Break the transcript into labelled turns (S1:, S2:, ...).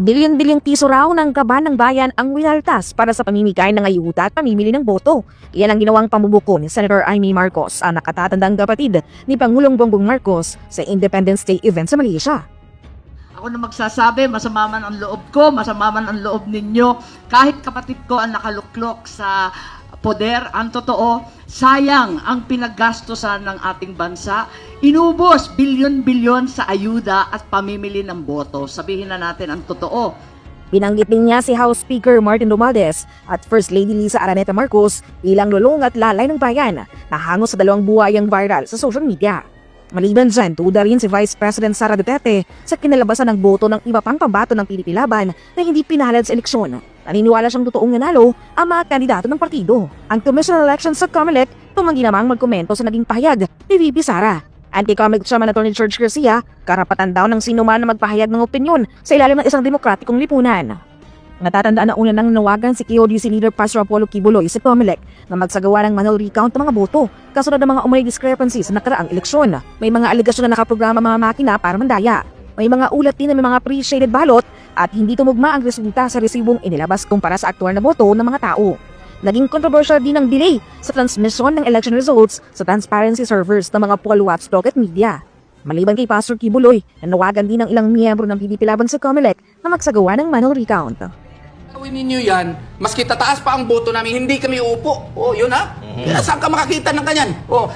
S1: Bilyon-bilyong piso raw ng kaban ng bayan ang winaltas para sa pamimigay ng ayuda at pamimili ng boto. Iyan ang ginawang pamumuko ni Senator Amy Marcos, ang nakatatandang kapatid ni Pangulong Bongbong Marcos sa Independence Day event sa Malaysia.
S2: Ako na magsasabi, masama man ang loob ko, masama man ang loob ninyo. Kahit kapatid ko ang nakaluklok sa poder, ang totoo, sayang ang pinaggastosan ng ating bansa. Inubos bilyon-bilyon sa ayuda at pamimili ng boto. Sabihin na natin ang totoo.
S1: Binanggit din niya si House Speaker Martin Romualdez at First Lady Lisa Araneta Marcos bilang lulong at lalay ng bayan na hangos sa dalawang buhayang viral sa social media. Maliban dyan, tuda rin si Vice President Sara Duterte sa kinalabasan ng boto ng iba pang pambato ng PDP Laban na hindi pinalad sa eleksyon. Naniniwala siyang totoong nanalo ang mga kandidato ng partido. Ang Commission on Elections sa COMELEC tumanggi namang magkomento sa naging pahayag ni VP Sara. Anti-Comelec Chairman Attorney George Garcia, karapatan daw ng sino man na magpahayag ng opinyon sa ilalim ng isang demokratikong lipunan. Natatandaan na una nang nawagan si KODC leader Pastor Apollo Kibuloy sa COMELEC na magsagawa ng manual recount ng mga boto kasunod ng mga umay discrepancies sa nakaraang eleksyon. May mga aligasyon na nakaprograma mga makina para mandaya. May mga ulat din na may mga pre-shaded balot at hindi tumugma ang resulta sa resibong inilabas kumpara sa aktual na boto ng mga tao. Naging controversial din ang delay sa transmission ng election results sa transparency servers ng mga poll watchdog at media. Maliban kay Pastor Kibuloy, nanawagan din ng ilang miyembro ng PDP laban sa COMELEC na magsagawa ng manual recount.
S3: Gawin ninyo yan, maski tataas pa ang boto namin, hindi kami uupo. Oh, yun ha? Kaya saan ka makakita ng kanyan? Oh,